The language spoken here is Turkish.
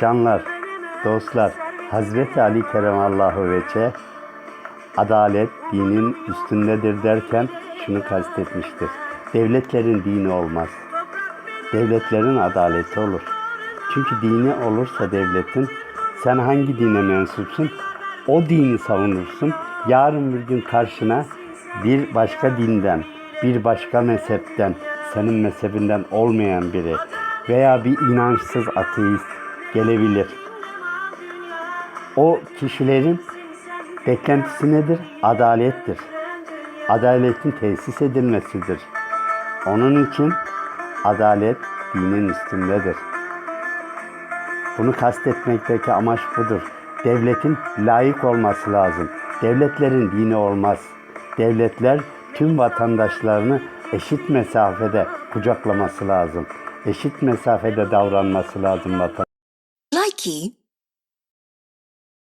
Canlar, dostlar, Hazreti Ali Keremallahu Veçe adalet dinin üstündedir derken şunu kastetmiştir. Devletlerin dini olmaz. Devletlerin adaleti olur. Çünkü dini olursa devletin sen hangi dine mensupsun? O dini savunursun. Yarın bir gün karşına bir başka dinden, bir başka mezhepten, senin mezhebinden olmayan biri veya bir inançsız ateist gelebilir. O kişilerin beklentisi nedir? Adalettir. Adaletin tesis edilmesidir. Onun için adalet dinin üstündedir. Bunu kastetmekteki amaç budur. Devletin layık olması lazım. Devletlerin dini olmaz. Devletler tüm vatandaşlarını eşit mesafede kucaklaması lazım. Eşit mesafede davranması lazım vatan. Nike